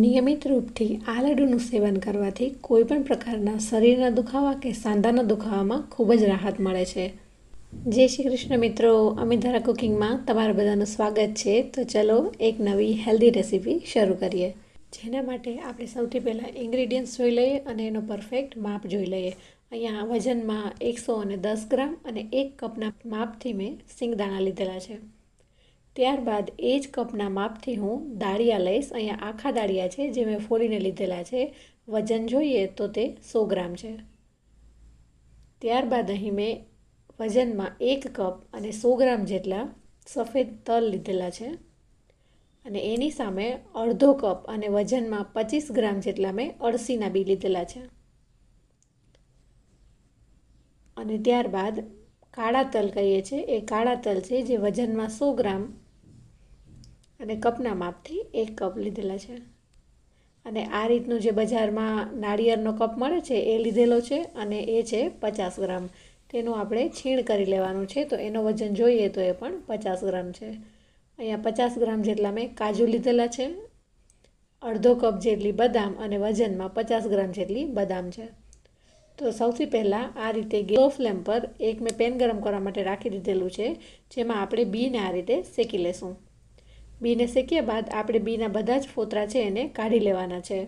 નિયમિત રૂપથી આ લડ્ડુનું સેવન કરવાથી કોઈપણ પ્રકારના શરીરના દુખાવા કે સાંધાના દુખાવામાં ખૂબ જ રાહત મળે છે. જય શ્રી કૃષ્ણ મિત્રો અમિધારા કુકિંગમાં તમારા બધાનું સ્વાગત છે. તો ચલો એક નવી હેલ્ધી રેસીપી શરૂ કરીએ. જેના માટે આપણે સૌથી પહેલાં ઇન્ગ્રીડિયન્ટ્સ જોઈ લઈએ અને એનો પરફેક્ટ માપ જોઈ લઈએ. અહીંયા વજનમાં એકસો અને દસ ગ્રામ અને એક કપના માપથી મેં સિંગદાણા લીધેલા છે. ત્યારબાદ એ જ કપના માપથી હું દાળિયા લઈશ. અહીંયા આખા દાળિયા છે જે મેં ફોડીને લીધેલા છે. વજન જોઈએ તો તે સો ગ્રામ છે. ત્યારબાદ અહીં મેં વજનમાં એક કપ અને સો ગ્રામ જેટલા સફેદ તલ લીધેલા છે. અને એની સામે અડધો કપ અને વજનમાં પચીસ ગ્રામ જેટલા મેં અળસીના બી લીધેલા છે. અને ત્યારબાદ કાળા તલ કહીએ છીએ. એ કાળા તલ છે જે વજનમાં સો ગ્રામ અને કપના માપથી એક કપ લીધેલા છે. અને આ રીતનું જે બજારમાં નાળિયેરનો કપ મળે છે, એ લીધેલો છે અને એ છે પચાસ ગ્રામ. તેનું આપણે છીણ કરી લેવાનું છે, તો એનો વજન જોઈએ તો એ પણ પચાસ ગ્રામ છે. અહીંયા પચાસ ગ્રામ જેટલા મેં કાજુ લીધેલા છે, અડધો કપ જેટલી બદામ અને વજનમાં પચાસ ગ્રામ જેટલી બદામ છે. તો સૌથી પહેલાં આ રીતે ગેસ ફ્લેમ પર એક મેં પેન ગરમ કરવા માટે રાખી દીધેલું છે, જેમાં આપણે બીને આ રીતે શેકી લેશું. બીને શેક્યા બાદ આપણે બીના બધા જ ફોતરા છે એને કાઢી લેવાના છે.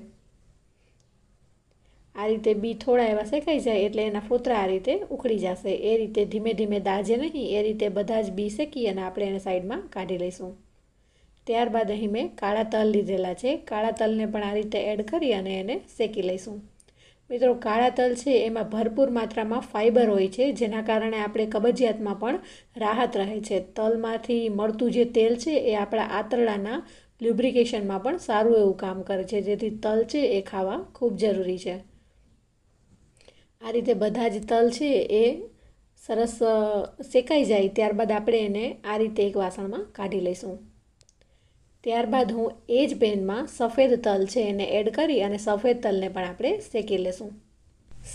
આ રીતે બી થોડા એવા શેકાઈ જાય એટલે એના ફોતરા આ રીતે ઉખડી જશે. એ રીતે ધીમે ધીમે દાજે નહીં, એ રીતે બધા જ બી શેકી અને આપણે એને સાઈડમાં કાઢી લઈશું. ત્યારબાદ અહીં મેં કાળા તલ લીધેલા છે. કાળા તલને પણ આ રીતે એડ કરી અને એને શેકી લઈશું. મિત્રો, કાળા તલ છે, એમાં ભરપૂર માત્રામાં ફાઇબર હોય છે, જેના કારણે આપણે કબજિયાતમાં પણ રાહત રહે છે. તલમાંથી મળતું જે તેલ છે, એ આપણા આંતરડાના લ્યુબ્રિકેશનમાં પણ સારું એવું કામ કરે છે. જેથી તલ છે, એ ખાવા ખૂબ જરૂરી છે. આ રીતે બધા જ તલ છે, એ સરસ શેકાઈ જાય, ત્યારબાદ આપણે એને આ રીતે એક વાસણમાં કાઢી લઈશું. ત્યારબાદ હું એ જ પેનમાં સફેદ તલ છે એને એડ કરી અને સફેદ તલને પણ આપણે શેકી લેશું.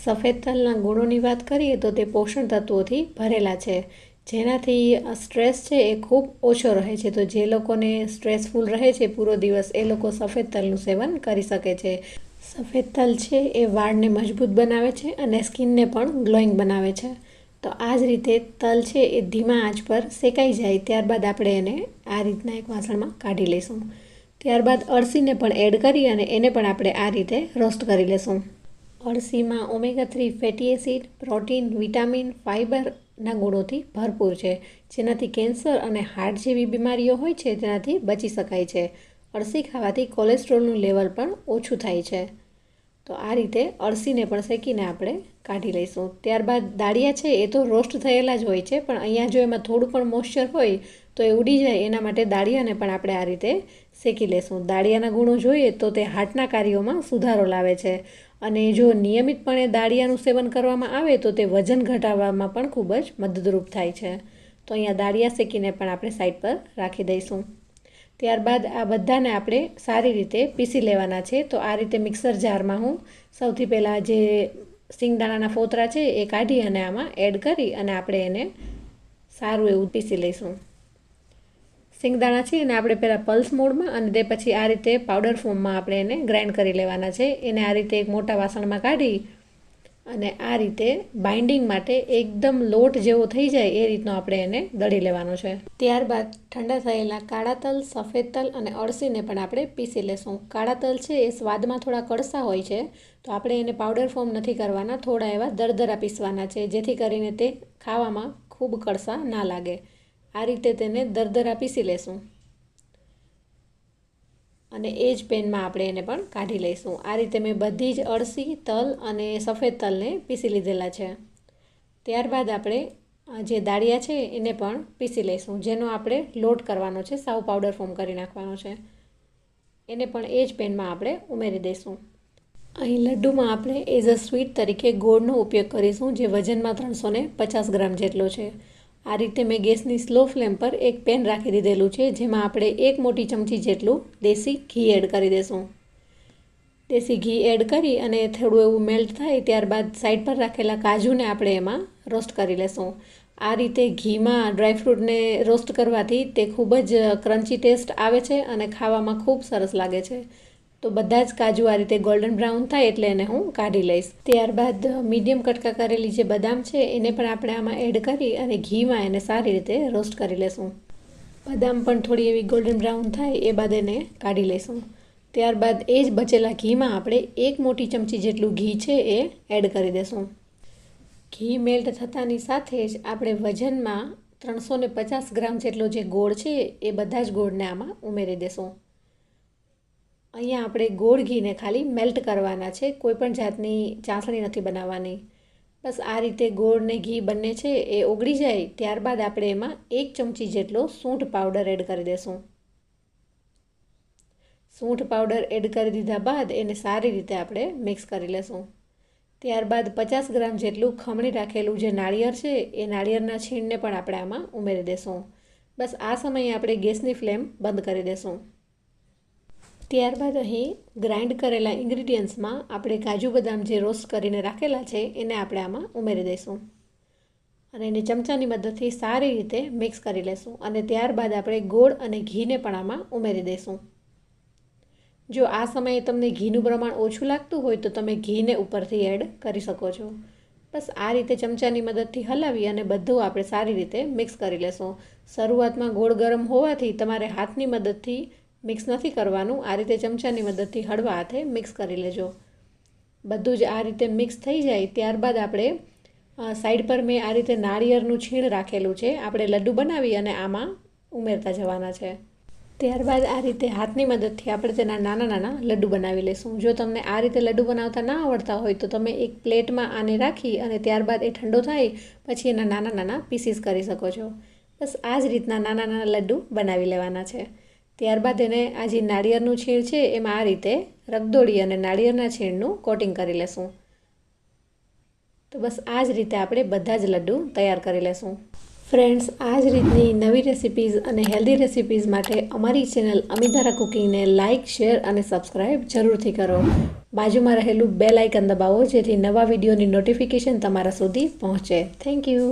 સફેદ તલના ગુણોની વાત કરીએ તો તે પોષણ તત્વોથી ભરેલા છે. જેનાથી સ્ટ્રેસ છે એ ખૂબ ઓછો રહે છે. તો જે લોકોને સ્ટ્રેસફુલ રહે છે પૂરો દિવસ, એ લોકો સફેદ તલનું સેવન કરી શકે છે. સફેદ તલ છે એ વાળને મજબૂત બનાવે છે અને સ્કિનને પણ ગ્લોઈંગ બનાવે છે. તો આ જ રીતે તલ છે એ ધીમા આંચ પર શેકાઈ જાય ત્યારબાદ આપણે એને આ રીતના એક વાસણમાં કાઢી લઈશું ત્યારબાદ અળસીને પણ એડ કરી અને એને પણ આપણે આ રીતે રોસ્ટ કરી લઈશું અળસીમાં omega three fatty acid, protein, vitamin ફાઇબરના ગુણોથી ભરપૂર છે. જેનાથી કેન્સર અને હાર્ટ જેવી બીમારીઓ હોય છે, તેનાથી બચી શકાય છે. અળસી ખાવાથી કોલેસ્ટ્રોલનું લેવલ પણ ઓછું થાય છે. તો આ રીતે અળસીને પણ શેકીને આપણે કાઢી લઈશું. ત્યારબાદ દાળિયા છે એ તો રોસ્ટ થયેલા જ હોય છે, પણ અહીંયા જો એમાં થોડું પણ મોઇશ્ચર હોય તો એ ઉડી જાય, એના માટે દાળિયાને પણ આપણે આ રીતે શેકી લેશું. દાળિયાના ગુણો જોઈએ તો તે હાર્ટના કાર્યોમાં સુધારો લાવે છે અને જો નિયમિતપણે દાળિયાનું સેવન કરવામાં આવે તો તે વજન ઘટાડવામાં પણ ખૂબ જ મદદરૂપ થાય છે. તો અહીંયા દાળિયા શેકીને પણ આપણે સાઈડ પર રાખી દઈશું. ત્યારબાદ આ બધાને આપણે સારી રીતે પીસી લેવાના છે. તો આ રીતે મિક્સર જારમાં હું સૌથી પહેલાં જે સિંગદાણાના ફોતરા છે એ કાઢી અને આમાં એડ કરી અને આપણે એને સારું એવું પીસી લઈશું. સિંગદાણા છે એને આપણે પહેલાં પલ્સ મોડમાં અને તે પછી આ રીતે પાવડર ફોર્મમાં આપણે એને ગ્રાઇન્ડ કરી લેવાના છે. એને આ રીતે એક મોટા વાસણમાં કાઢી અને આ રીતે બાઇન્ડિંગ માટે એકદમ લોટ જેવો થઈ જાય એ રીતનો આપણે એને દળી લેવાનો છે. ત્યારબાદ ઠંડા થયેલા કાળા તલ, સફેદ તલ અને અળસીને પણ આપણે પીસી લેશું. કાળા તલ છે એ સ્વાદમાં થોડા કડસા હોય છે, તો આપણે એને પાવડર ફોર્મ નથી કરવાના, થોડા એવા દરદરા પીસવાના છે, જેથી કરીને તે ખાવામાં ખૂબ કડસા ના લાગે. આ રીતે તેને દરદરા પીસી લેશું. અને એ જ પેનમાં આપણે એને પણ કાઢી લઈશું. આ રીતે મેં બધી જ અળસી, તલ અને સફેદ તલને પીસી લીધેલા છે. ત્યારબાદ આપણે જે દાળિયા છે એને પણ પીસી લઈશું, જેનો આપણે લોટ કરવાનો છે, સાવ પાવડર ફોર્મ કરી નાખવાનો છે. એને પણ એ જ પેનમાં આપણે ઉમેરી દઈશું. અહીં લડ્ડુમાં આપણે એઝ અ સ્વીટ તરીકે ગોળનો ઉપયોગ કરીશું, જે વજનમાં ત્રણસો પચાસ ગ્રામ જેટલો છે. આ રીતે મેં ગેસની સ્લો ફ્લેમ પર એક પેન રાખી દીધેલું છે, જેમાં આપણે એક મોટી ચમચી જેટલું દેશી ઘી એડ કરી દેશું. દેશી ઘી એડ કરી અને થોડું એવું મેલ્ટ થાય ત્યારબાદ સાઈડ પર રાખેલા કાજુને આપણે એમાં રોસ્ટ કરી લેશું. આ રીતે ઘીમાં ડ્રાયફ્રૂટને રોસ્ટ કરવાથી તે ખૂબ જ ક્રન્ચી ટેસ્ટ આવે છે અને ખાવામાં ખૂબ સરસ લાગે છે. તો બધા જ કાજુ આ રીતે ગોલ્ડન બ્રાઉન થાય એટલે એને હું કાઢી લઈશ. ત્યારબાદ મીડિયમ કટકા કરેલી જે બદામ છે, એને પણ આપણે આમાં એડ કરી અને ઘીમાં એને સારી રીતે રોસ્ટ કરી લઈશું બદામ પણ થોડી એવી ગોલ્ડન બ્રાઉન થાય એ બાદ એને કાઢી લઈશું. ત્યારબાદ એ જ બચેલા ઘીમાં આપણે એક મોટી ચમચી જેટલું ઘી છે એ એડ કરી દઈશું ઘી મેલ્ટ થતાની સાથે જ આપણે વજનમાં ત્રણસો ને પચાસ ગ્રામ જેટલો જે ગોળ છે એ બધા જ ગોળને આમાં ઉમેરી દેશું. અહીંયા આપણે ગોળ ઘીને ખાલી મેલ્ટ કરવાના છે કોઈપણ જાતની ચાસણી નથી બનાવવાની. બસ આ રીતે ગોળ ને ઘી બંને છે એ ઓગળી જાય, ત્યારબાદ આપણે એમાં એક ચમચી જેટલો સૂંઠ પાવડર એડ કરી દેશું. સૂંઠ પાવડર એડ કરી દીધા બાદ એને સારી રીતે આપણે મિક્સ કરી લેશું. ત્યારબાદ પચાસ ગ્રામ જેટલું ખમણી રાખેલું જે નાળિયેર છે, એ નાળિયેરના છીણને પણ આપણે આમાં ઉમેરી દેશું. બસ આ સમયે આપણે ગેસની ફ્લેમ બંધ કરી દેશું. ત્યારબાદ અહીં ગ્રાઇન્ડ કરેલા ઇન્ગ્રીડિયન્ટ્સમાં આપણે કાજુ બદામ જે રોસ્ટ કરીને રાખેલા છે, એને આપણે આમાં ઉમેરી દઈશું. અને એને ચમચાની મદદથી સારી રીતે મિક્સ કરી લેશું અને ત્યારબાદ આપણે ગોળ અને ઘીને પણ આમાં ઉમેરી દઈશું. જો આ સમયે તમને ઘીનું પ્રમાણ ઓછું લાગતું હોય તો તમે ઘીને ઉપરથી એડ કરી શકો છો. બસ આ રીતે ચમચાની મદદથી હલાવી અને બધું આપણે સારી રીતે મિક્સ કરી લેશું. શરૂઆતમાં ગોળ ગરમ હોવાથી તમારે હાથની મદદથી મિક્સ નથી કરવાનું. આ રીતે ચમચાની મદદથી હળવા હાથે મિક્સ કરી લેજો. બધું જ આ રીતે મિક્સ થઈ જાય ત્યારબાદ આપણે સાઈડ પર મેં આ રીતે નાળિયેરનું છીણ રાખેલું છે. આપણે લડ્ડુ બનાવી અને આમાં ઉમેરતા જવાના છે. ત્યારબાદ આ રીતે હાથની મદદથી આપણે તેના નાના નાના લડ્ડુ બનાવી લઈશું જો તમને આ રીતે લડ્ડુ બનાવતા ના આવડતા હોય તો તમે એક પ્લેટમાં આને રાખી અને ત્યારબાદ એ ઠંડો થાય પછી એના નાના નાના પીસીસ કરી શકો છો. બસ આ જ રીતના નાના નાના લડ્ડુ બનાવી લેવાના છે. ત્યારબાદ એને આ જે નાળિયેરનું છીણ છે, એમાં આ રીતે રગદોળી અને નાળિયેરના છીણનું કોટિંગ કરી લેશું. તો બસ આ જ રીતે આપણે બધા જ લડ્ડુ તૈયાર કરી લેશું. ફ્રેન્ડ્સ, આ જ રીતની નવી રેસિપીઝ અને હેલ્ધી રેસિપીઝ માટે અમારી ચેનલ અમિતારા કુકિંગને લાઇક, શેર અને સબસ્ક્રાઈબ જરૂરથી કરો. બાજુમાં રહેલું બેલ આઇકન દબાવો જેથી નવા વિડીયોની નોટિફિકેશન તમારા સુધી પહોંચે. Thank you.